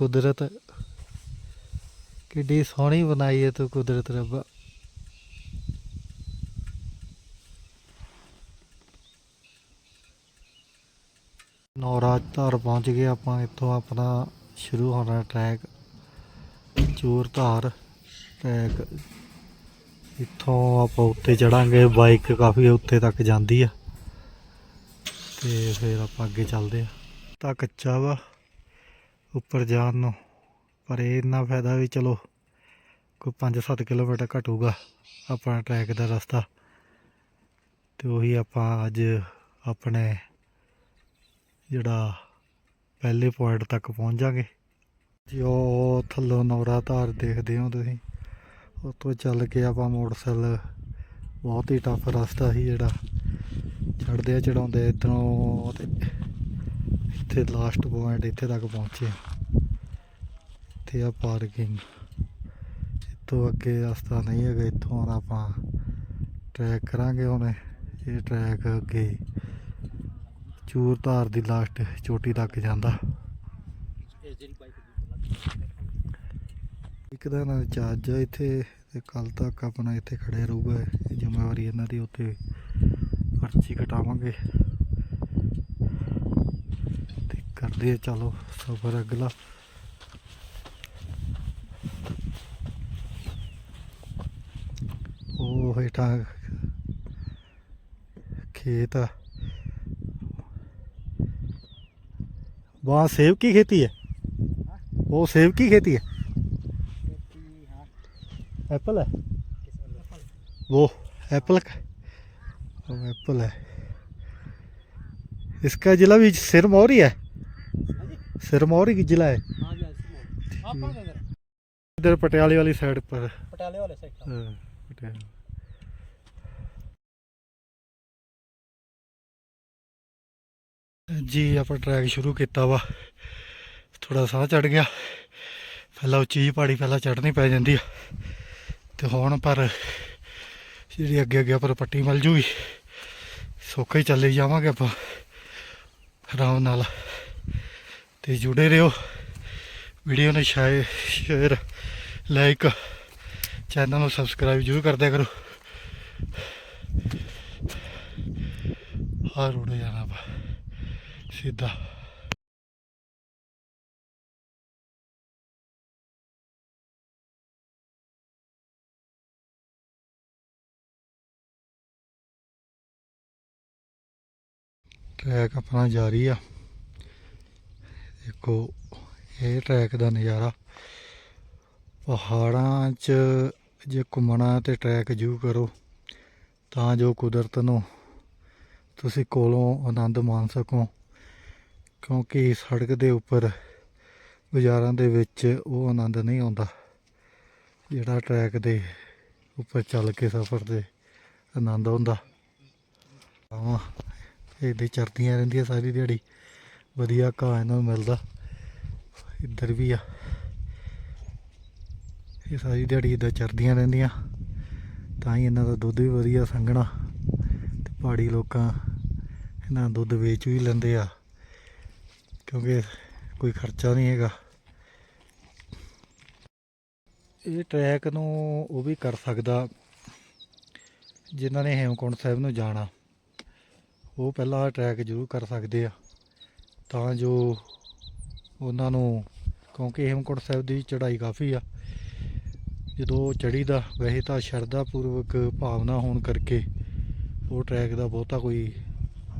ਕੁਦਰਤ। ਕਿੱਡੀ ਸੋਹਣੀ ਬਣਾਈ ਹੈ ਤੂੰ ਕੁਦਰਤ ਰੱਬਾ। ਨੌਰਾ ਧਾਰ ਪਹੁੰਚ ਗਏ ਆਪਾਂ, ਇੱਥੋਂ ਆਪਣਾ ਸ਼ੁਰੂ ਹੋਣਾ ਟਰੈਕ ਚੂਰ ਧਾਰ ਟਰੈਕ ਇੱਥੋਂ ਆਪਾਂ ਉੱਤੇ ਚੜਾਂਗੇ ਬਾਈਕ ਕਾਫੀ ਉੱਤੇ ਤੱਕ ਜਾਂਦੀ ਆ। ਤੇ ਫਿਰ ਆਪਾਂ ਅੱਗੇ ਚੱਲਦੇ ਆ। ਤਾਂ ਕੱਚਾ ਵਾ। ਉੱਪਰ ਜਾਣ ਨੂੰ, ਪਰ ਇਹ ਇੰਨਾ ਫਾਇਦਾ ਵੀ ਚਲੋ ਕੋਈ 5-7 ਕਿਲੋਮੀਟਰ ਘਟੂਗਾ ਆਪਣਾ ਟਰੈਕ ਦਾ ਰਸਤਾ। ਤੇ ਉਹੀ ਆਪਾਂ ਅੱਜ ਆਪਣੇ ਜਿਹੜਾ ਪਹਿਲੇ ਪੁਆਇੰਟ ਤੱਕ ਪਹੁੰਚ ਜਾਗੇ ਜੀ, ਉਹ ਥੱਲੋਂ ਨੌਰਾ ਧਾਰ ਦੇਖਦੇ ਹੋ ਤੁਸੀਂ। ਉੱਥੋਂ ਚੱਲ ਕੇ ਆਪਾਂ ਮੋਟਰਸਾਈਕਲ, ਬਹੁਤ ਹੀ ਟਫ ਰਸਤਾ ਸੀ ਜਿਹੜਾ। ਚੜਦੇ ਆ ਚੜਾਉਂਦੇ ਇੱਧਰੋਂ ਤੇ ਇੱਥੇ ਲਾਸਟ ਪੁਆਇੰਟ ਇੱਥੇ ਤੱਕ ਪਹੁੰਚੇ। ਤੇ ਆ ਪਾਰਕਿੰਗ ਇੱਥੋਂ ਅੱਗੇ ਰਸਤਾ ਨਹੀਂ ਹੈਗਾ, ਇੱਥੋਂ ਹੁਣ ਆਪਾਂ ਟਰੈਕ ਕਰਾਂਗੇ ਹੁਣ। ਇਹ ਟਰੈਕ ਅੱਗੇ ਚੂਰਧਾਰ ਦੀ ਲਾਸਟ ਚੋਟੀ ਤੱਕ ਜਾਂਦਾ। ਇੱਕ ਦਾ ਨਾ ਚਾਰਜ ਆ ਇੱਥੇ ਤੇ ਕੱਲ ਤੱਕ ਆਪਣਾ ਇੱਥੇ ਖੜੇ ਰਹੂਗਾ। ਜ਼ਿੰਮੇਵਾਰੀ ਇਹਨਾਂ ਦੀ ਉੱਥੇ ਪਰਚੀ ਕਟਾਵਾਂਗੇ। ਤੇ ਕਰਦੇ ਆ ਚਲੋ ਸਫ਼ਰ ਅਗਲਾ ਉਹ ਹੇਠਾਂ खेत है वहाँ सेब की खेती है वो सेब की खेती है एप्पल है वो एप्पल का वो एप्पल है इसका जिला भी सिरमौरी है सिरमौरी की जिला है ਆਪਾਂ ਕਿਧਰ इधर पटियाले वाली साइड पर ਪਟਿਆਲੇ ਵਾਲੇ ਸੈਕਟਰ हाँ, पटियाला ਜੀ ਆਪਾਂ ਟਰੈਕ ਸ਼ੁਰੂ ਕੀਤਾ ਵਾ ਥੋੜਾ ਸਾਹ ਚੜ ਗਿਆ ਪਹਿਲਾਂ ਉੱਚੀ ਜਿਹੀ ਪਹਾੜੀ ਪਹਿਲਾਂ ਚੜ੍ਹਨੀ ਪੈ ਜਾਂਦੀ ਆ ਤੇ ਹੁਣ ਪਰ ਜਿਹੜੀ ਅੱਗੇ ਅੱਗੇ ਪਰ ਪੱਟੀ ਮਿਲ ਜੂਗੀ ਸੌਖਾ ਹੀ ਚੱਲੇ ਜਾਵਾਂਗੇ ਆਪਾਂ ਆਰਾਮ ਨਾਲ ਤੇ ਜੁੜੇ ਰਹੋ। ਵੀਡੀਓ ਨੂੰ ਸ਼ਾਇਰ ਸ਼ੇਅਰ, ਲਾਈਕ, ਚੈਨਲ ਨੂੰ ਸਬਸਕ੍ਰਾਈਬ ਜ਼ਰੂਰ ਕਰਦਿਆ ਕਰੋ। ਹਾਂ ਰੋਡ ਜਾਣਾ ਆਪਾਂ। ਸਿੱਧਾ। ਟਰੈਕ ਆਪਣਾ ਜਾਰੀ ਆ। ਦੇਖੋ, ਇਹ ਟਰੈਕ ਦਾ ਨਜ਼ਾਰਾ ਪਹਾੜਾਂ 'ਚ ਜੇ ਘੁੰਮਣਾ ਤੇ ਟਰੈਕ ਜੂ ਕਰੋ, ਤਾਂ ਜੋ ਕੁਦਰਤ ਨੂੰ ਤੁਸੀਂ ਕੋਲੋਂ ਆਨੰਦ ਮਾਣ ਸਕੋ, ਕਿਉਂਕਿ ਸੜਕ ਦੇ ਉੱਪਰ ਬਾਜ਼ਾਰਾਂ ਦੇ ਵਿੱਚ ਉਹ ਆਨੰਦ ਨਹੀਂ ਆਉਂਦਾ, ਜਿਹੜਾ ਟਰੈਕ ਦੇ ਉੱਪਰ ਚੱਲ ਕੇ ਸਫ਼ਰ ਦੇ ਆਨੰਦ ਆਉਂਦਾ। ਆਵਾਂ, ਇਹਦੇ ਚਰਦੀਆਂ ਰਹਿੰਦੀਆਂ ਸਾਰੀ ਦਿਹਾੜੀ, ਵਧੀਆ ਘਾਹ ਇਹਨਾਂ ਨੂੰ ਮਿਲਦਾ। ਇੱਧਰ ਵੀ ਆ। ਇਹ ਸਾਰੀ ਦਿਹਾੜੀ ਇੱਦਾਂ ਚਰਦੀਆਂ ਰਹਿੰਦੀਆਂ। ਤਾਂ ਹੀ ਇਹਨਾਂ ਦਾ ਦੁੱਧ ਵੀ ਵਧੀਆ ਸੰਘਣਾ। ਤੇ ਪਹਾੜੀ ਲੋਕਾਂ ਇਹਨਾਂ ਦਾ ਦੁੱਧ ਵੇਚ ਵੀ ਲੈਂਦੇ ਆ। ਕਿਉਂਕਿ ਕੋਈ ਖਰਚਾ ਨਹੀਂ ਹੈਗਾ। ਇਹ ਟਰੈਕ ਨੂੰ ਉਹ ਵੀ ਕਰ ਸਕਦਾ ਜਿਨ੍ਹਾਂ ਨੇ ਹੇਮਕੁੰਟ ਸਾਹਿਬ ਨੂੰ ਜਾਣਾ। ਉਹ ਪਹਿਲਾਂ ਟਰੈਕ ਜ਼ਰੂਰ ਕਰ ਸਕਦੇ ਆ। ਤਾਂ ਜੋ ਉਹਨਾਂ ਨੂੰ, ਕਿਉਂਕਿ ਹੇਮਕੁੰਟ ਸਾਹਿਬ ਦੀ ਚੜ੍ਹਾਈ ਕਾਫੀ ਆ। ਜਦੋਂ ਚੜ੍ਹੀਦਾ ਵੈਸੇ ਤਾਂ ਸ਼ਰਧਾ ਪੂਰਵਕ ਭਾਵਨਾ ਹੋਣ ਕਰਕੇ ਉਹ ਟਰੈਕ ਦਾ ਬਹੁਤਾ ਕੋਈ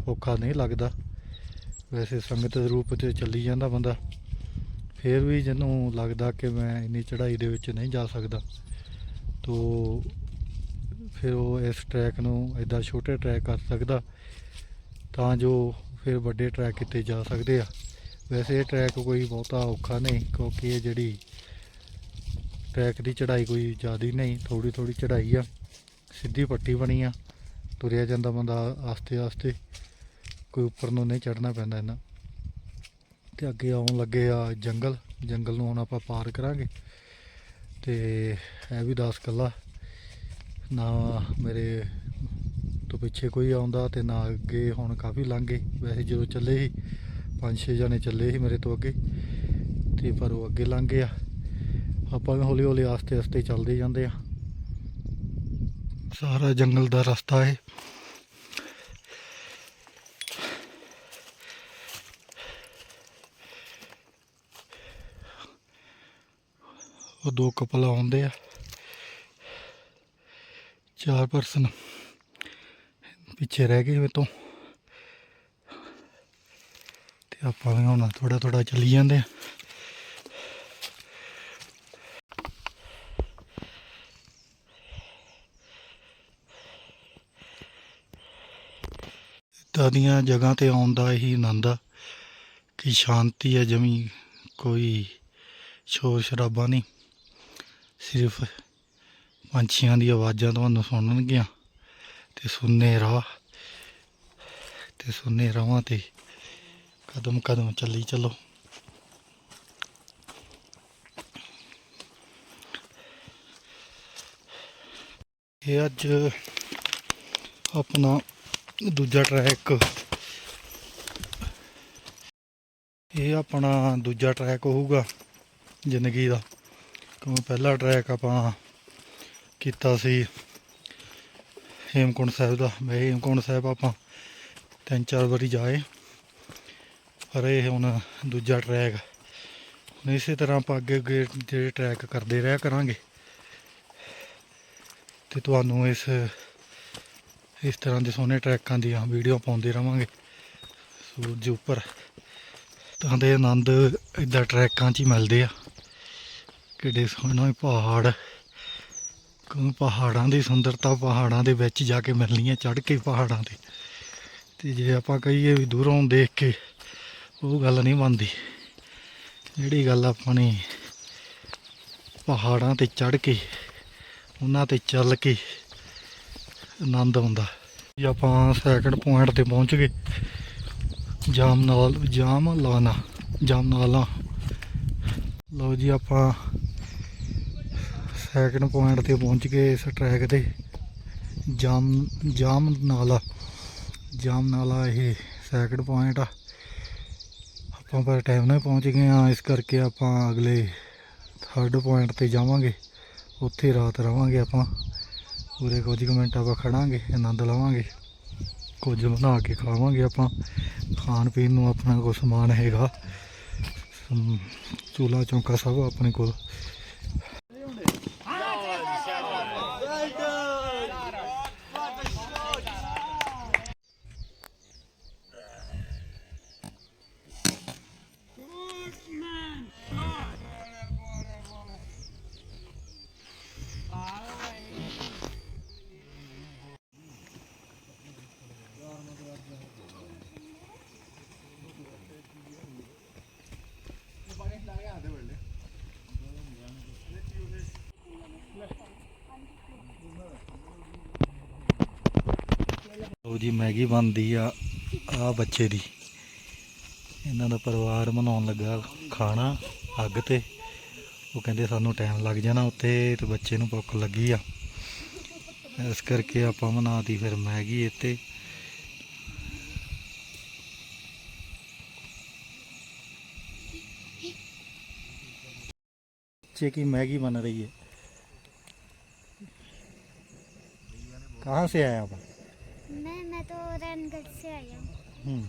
ਔਖਾ ਨਹੀਂ ਲੱਗਦਾ। ਵੈਸੇ ਸੰਗਤ ਦੇ ਰੂਪ 'ਤੇ ਚੱਲੀ ਜਾਂਦਾ ਬੰਦਾ। ਫਿਰ ਵੀ ਜਿਹਨੂੰ ਲੱਗਦਾ ਕਿ ਮੈਂ ਇੰਨੀ ਚੜ੍ਹਾਈ ਦੇ ਵਿੱਚ ਨਹੀਂ ਜਾ ਸਕਦਾ, ਤੋ ਫਿਰ ਉਹ ਇਸ ਟਰੈਕ ਨੂੰ ਇਦਾਂ ਛੋਟੇ ਟਰੈਕ ਕਰ ਸਕਦਾ, ਤਾਂ ਜੋ ਫਿਰ ਵੱਡੇ ਟਰੈਕ ਕਿਤੇ ਜਾ ਸਕਦੇ ਆ। ਵੈਸੇ ਇਹ ਟਰੈਕ ਕੋਈ ਬਹੁਤਾ ਔਖਾ ਨਹੀਂ, ਕਿਉਂਕਿ ਇਹ ਜਿਹੜੀ ਟਰੈਕ ਦੀ ਚੜ੍ਹਾਈ ਕੋਈ ਜ਼ਿਆਦੀ ਨਹੀਂ ਥੋੜੀ ਥੋੜੀ ਚੜ੍ਹਾਈ ਆ, ਸਿੱਧੀ ਪੱਟੀ ਬਣੀ ਆ, ਤੁਰਿਆ ਜਾਂਦਾ ਬੰਦਾ ਆਸਤੇ ਆਸਤੇ, ਕੋਈ ਉੱਪਰ ਨੂੰ ਨਹੀਂ ਚੜ੍ਹਨਾ ਪੈਂਦਾ ਇਹਨਾਂ ਤੇ ਅੱਗੇ ਆਉਣ ਲੱਗੇ ਆ ਜੰਗਲ ਜੰਗਲ ਨੂੰ ਹੁਣ ਆਪਾਂ ਪਾਰ ਕਰਾਂਗੇ। ਤੇ ਇਹ ਵੀ 10 ਕੱਲਾ, ਨਾ ਮੇਰੇ ਤੋਂ ਪਿੱਛੇ ਕੋਈ ਆਉਂਦਾ ਤੇ ਨਾ ਅੱਗੇ ਹੁਣ ਕਾਫੀ ਲੰਘ ਗਏ। ਵੈਸੇ ਜਦੋਂ ਚੱਲੇ ਸੀ ਪੰਜ ਛੇ ਜਣੇ ਚੱਲੇ ਸੀ ਮੇਰੇ ਤੋਂ ਅੱਗੇ, ਤੇ ਪਰ ਉਹ ਅੱਗੇ ਲੰਘ ਗਏ ਆ ਆਪਾਂ ਵੀ ਹੌਲੀ ਹੌਲੀ ਆਸਤੇ ਆਸਤੇ ਚੱਲਦੇ ਜਾਂਦੇ ਆ ਸਾਰਾ ਜੰਗਲ ਦਾ ਰਸਤਾ ਹੈ ਉਹ ਦੋ ਕਪਲ ਆਉਂਦੇ ਆ। ਚਾਰ ਪਰਸਨ ਪਿੱਛੇ ਰਹਿ ਗਏ ਮੇਰੇ ਤੋਂ ਤੇ ਆਪਾਂ ਵੀ ਹੁਣ ਥੋੜਾ ਥੋੜਾ ਚੱਲੀ ਜਾਂਦੇ ਆ। ਇੱਦਾਂ ਦੀਆਂ ਜਗ੍ਹਾ ਤੇ ਆਉਣ ਦਾ ਇਹੀ ਆਨੰਦ ਆ ਕਿ ਸ਼ਾਂਤੀ ਹੈ ਜਮੀ ਕੋਈ ਸ਼ੋਰ ਸ਼ਰਾਬਾ ਨਹੀਂ। ਸਿਰਫ ਪੰਛੀਆਂ ਦੀ ਆਵਾਜ਼ਾਂ ਤੁਹਾਨੂੰ ਸੁਣਨਗੀਆਂ ਤੇ ਸੁਣਨੇ ਰਾਹ ਤੇ ਸੁਣਨੇ ਰਾਹਾਂ ਤੇ ਕਦਮ ਕਦਮ ਚੱਲੀ ਚੱਲੋ। ਇਹ ਅੱਜ ਆਪਣਾ ਦੂਜਾ ਟਰੈਕ ਇਹ ਆਪਣਾ ਦੂਜਾ ਟਰੈਕ ਹੋਊਗਾ ਜ਼ਿੰਦਗੀ ਦਾ। ਕਿਉਂਕਿ ਪਹਿਲਾ ਟਰੈਕ ਆਪਾਂ ਕੀਤਾ ਸੀ ਹੇਮਕੁੰਟ ਸਾਹਿਬ ਦਾ। ਮੈਂ ਹੇਮਕੁੰਟ ਸਾਹਿਬ ਆਪਾਂ ਤਿੰਨ ਚਾਰ ਵਾਰੀ ਜਾਏ। ਪਰ ਇਹ ਹੁਣ ਦੂਜਾ ਟਰੈਕ ਹੁਣ ਇਸੇ ਤਰ੍ਹਾਂ ਆਪਾਂ ਅੱਗੇ ਅੱਗੇ ਜਿਹੜੇ ਟਰੈਕ ਕਰਦੇ ਰਿਹਾ ਕਰਾਂਗੇ। ਤੇ ਤੁਹਾਨੂੰ ਇਸ ਇਸ ਤਰ੍ਹਾਂ ਦੇ ਸੋਹਣੇ ਟਰੈਕਾਂ ਦੀਆਂ ਵੀਡੀਓ ਪਾਉਂਦੇ ਰਵਾਂਗੇ। ਸੂਰਜ ਉੱਪਰ। ਤਾਂ ਦੇ ਆਨੰਦ ਇਦਾਂ ਟਰੈਕਾਂ 'ਚ ਹੀ ਮਿਲਦੇ ਆ। ਕਿੱਡੇ ਸੋਹਣੇ ਪਹਾੜ। ਕਿਉਂ ਪਹਾੜਾਂ ਦੀ ਸੁੰਦਰਤਾ ਪਹਾੜਾਂ ਦੇ ਵਿੱਚ ਜਾ ਕੇ ਮਿਲਣੀ ਹੈ ਚੜ੍ਹ ਕੇ ਪਹਾੜਾਂ ਤੇ। ਤੇ ਜੇ ਆਪਾਂ ਕਹੀਏ ਵੀ ਦੂਰੋਂ ਦੇਖ ਕੇ ਉਹ ਗੱਲ ਨਹੀਂ ਮੰਨਦੀ ਜਿਹੜੀ ਗੱਲ ਆਪਣੀ ਪਹਾੜਾਂ ਤੇ ਚੜ੍ਹ ਕੇ, ਉਹਨਾਂ ਤੇ ਚੱਲ ਕੇ ਆਨੰਦ ਆਉਂਦਾ। ਜੀ ਆਪਾਂ ਸੈਕਿੰਡ ਪੁਆਇੰਟ ਤੇ ਪਹੁੰਚ ਗਏ। ਜਾਮ ਨਾਲ, ਜਾਮ ਲਾਣਾ ਜਾਮ ਨਾਲਾ ਲਓ ਜੀ ਆਪਾਂ ਸੈਕਿੰਡ ਪੁਆਇੰਟ ਤੇ ਪਹੁੰਚ ਗਏ ਇਸ ਟਰੈਕ ਤੇ। ਜਾਮ ਜਾਮ ਨਾਲਾ ਜਾਮ ਨਾਲਾ ਇਹ ਸੈਕਿੰਡ ਪੁਆਇੰਟ ਆ। ਆਪਾਂ ਪਰ ਟਾਈਮ ਨਾਲ ਪਹੁੰਚ ਗਏ ਆ ਇਸ ਕਰਕੇ ਆਪਾਂ ਅਗਲੇ ਥਰਡ ਪੁਆਇੰਟ ਤੇ ਜਾਵਾਂਗੇ। ਉੱਥੇ ਰਾਤ ਰਵਾਂਗੇ ਆਪਾਂ। ਪੂਰੇ ਕੁਝ ਕੁ ਮਿੰਟ ਆਪਾਂ ਖੜਾਂਗੇ, ਆਨੰਦ ਲਵਾਂਗੇ। ਕੁਝ ਬਣਾ ਕੇ ਖਾਵਾਂਗੇ ਆਪਾਂ। ਖਾਣ ਪੀਣ ਨੂੰ ਆਪਣਾ ਕੋਲ ਸਮਾਨ ਹੈਗਾ। ਚੂਲਾ ਚੌਂਕਾ ਸਭ ਆਪਣੇ ਕੋਲ। ਲਓ ਜੀ ਮੈਗੀ ਬਣਦੀ ਆ ਆ ਬੱਚੇ ਦੀ ਇਹਨਾਂ ਦਾ ਪਰਿਵਾਰ ਮਨਾਉਣ ਲੱਗਾ ਖਾਣਾ ਅੱਗ ਤੇ ਉਹ ਕਹਿੰਦੇ ਸਾਨੂੰ ਟਾਈਮ ਲੱਗ ਜਾਣਾ ਉੱਤੇ ਤੇ ਬੱਚੇ ਨੂੰ ਭੁੱਖ ਲੱਗੀ ਆ ਇਸ ਕਰਕੇ ਆਪਾਂ ਬਣਾਤੀ ਫਿਰ ਮੈਗੀ ਇੱਥੇ बच्चे की मैगी बन रही है कहाँ से आया आप मैं मैं तो रनगढ़ से आई हूँ हम्म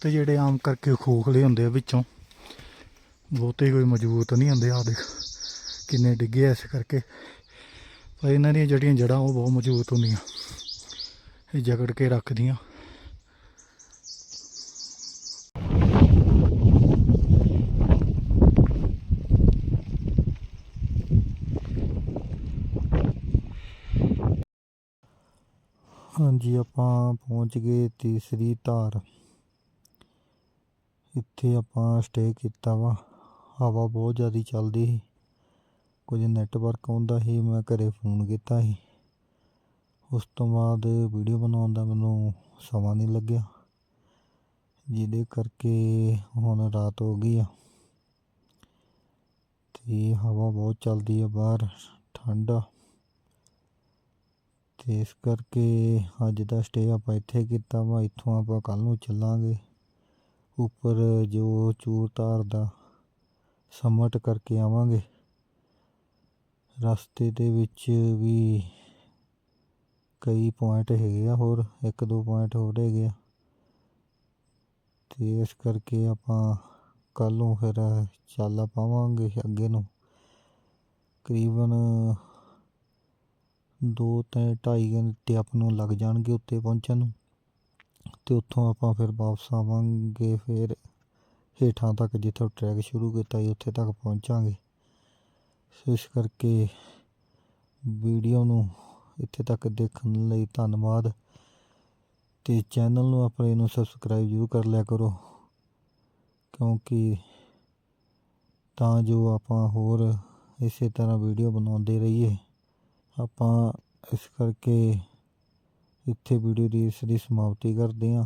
ਤੇ ਜਿਹੜੇ ਆਮ ਕਰਕੇ ਖੋਖਲੇ ਹੁੰਦੇ ਆ ਵਿੱਚੋਂ ਬਹੁਤੇ ਕੋਈ ਮਜ਼ਬੂਤ ਨਹੀਂ ਹੁੰਦੇ ਆ ਦੇਖ ਕਿੰਨੇ ਡਿੱਗੇ ਆ ਇਸ ਕਰਕੇ ਪਰ ਇਹਨਾਂ ਦੀਆਂ ਜਿਹੜੀਆਂ ਜੜਾਂ ਉਹ ਬਹੁਤ ਮਜ਼ਬੂਤ ਹੁੰਦੀਆਂ ਇਹ ਜਕੜ ਕੇ ਰੱਖਦੀਆਂ ਹਾਂਜੀ, ਆਪਾਂ ਪਹੁੰਚ ਗਏ ਤੀਸਰੀ ਧਾਰ। ਇੱਥੇ ਆਪਾਂ ਸਟੇ ਕੀਤਾ ਵਾ। ਹਵਾ ਬਹੁਤ ਜ਼ਿਆਦਾ ਚੱਲਦੀ ਸੀ। ਕੁਝ ਨੈਟਵਰਕ ਆਉਂਦਾ ਸੀ, ਮੈਂ ਘਰੇ ਫੋਨ ਕੀਤਾ ਸੀ। ਉਸ ਤੋਂ ਬਾਅਦ ਵੀਡੀਓ ਬਣਾਉਣ ਦਾ ਮੈਨੂੰ ਸਮਾਂ ਨਹੀਂ ਲੱਗਿਆ। ਜਿਹਦੇ ਕਰਕੇ ਹੁਣ ਰਾਤ ਹੋ ਗਈ ਆ। ਤੇ ਹਵਾ ਬਹੁਤ ਚੱਲਦੀ ਆ ਬਾਹਰ, ਠੰਡ ਆ। ਤੇ ਇਸ ਕਰਕੇ ਅੱਜ ਦਾ ਸਟੇ ਆਪਾਂ ਇੱਥੇ ਕੀਤਾ ਵਾ, ਇੱਥੋਂ ਆਪਾਂ ਕੱਲ ਨੂੰ ਚੱਲਾਂਗੇ। ਉੱਪਰ ਜੋ ਚੂਰਤਾਰ ਦਾ ਸਮਟ ਕਰਕੇ ਆਵਾਂਗੇ। ਰਸਤੇ ਦੇ ਵਿੱਚ ਵੀ ਕਈ ਪੁਆਇੰਟ ਹੈਗੇ ਆ ਹੋਰ, ਇੱਕ ਦੋ ਪੁਆਇੰਟ ਹੋਰ ਹੈਗੇ ਆ। ਤੇ ਇਸ ਕਰਕੇ ਆਪਾਂ ਕੱਲ ਨੂੰ ਫਿਰ ਚੱਲ ਪਾਵਾਂਗੇ ਅੱਗੇ ਨੂੰ। ਕਰੀਬਨ ਦੋ ਤੇ ਢਾਈ ਘੰਟੇ ਆਪ ਨੂੰ ਲੱਗ ਜਾਣਗੇ ਉੱਤੇ ਪਹੁੰਚਣ ਨੂੰ। ਅਤੇ ਉੱਥੋਂ ਆਪਾਂ ਫਿਰ ਵਾਪਸ ਆਵਾਂਗੇ ਫਿਰ ਹੇਠਾਂ ਤੱਕ ਜਿੱਥੋਂ ਟਰੈਕ ਸ਼ੁਰੂ ਕੀਤਾ ਸੀ, ਉੱਥੇ ਤੱਕ ਪਹੁੰਚਾਂਗੇ। ਸੋ ਇਸ ਕਰਕੇ ਵੀਡੀਓ ਨੂੰ ਇੱਥੇ ਤੱਕ ਦੇਖਣ ਲਈ ਧੰਨਵਾਦ। ਤੇ ਚੈਨਲ ਨੂੰ ਆਪਣੇ ਨੂੰ ਸਬਸਕ੍ਰਾਈਬ ਜ਼ਰੂਰ ਕਰ ਲਿਆ ਕਰੋ, ਕਿਉਂਕਿ ਤਾਂ ਜੋ ਆਪਾਂ ਹੋਰ ਇਸੇ ਤਰ੍ਹਾਂ ਵੀਡੀਓ ਬਣਾਉਂਦੇ ਰਹੀਏ। ਆਪਾਂ ਇਸ ਕਰਕੇ ਇੱਥੇ ਵੀਡੀਓ ਦੀ ਇਸ ਦੀ ਸਮਾਪਤੀ ਕਰਦੇ ਹਾਂ।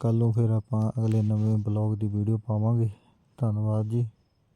ਕੱਲ੍ਹ ਨੂੰ ਫਿਰ ਆਪਾਂ ਅਗਲੇ ਨਵੇਂ ਬਲੌਗ ਦੀ ਵੀਡੀਓ ਪਾਵਾਂਗੇ। ਧੰਨਵਾਦ ਜੀ।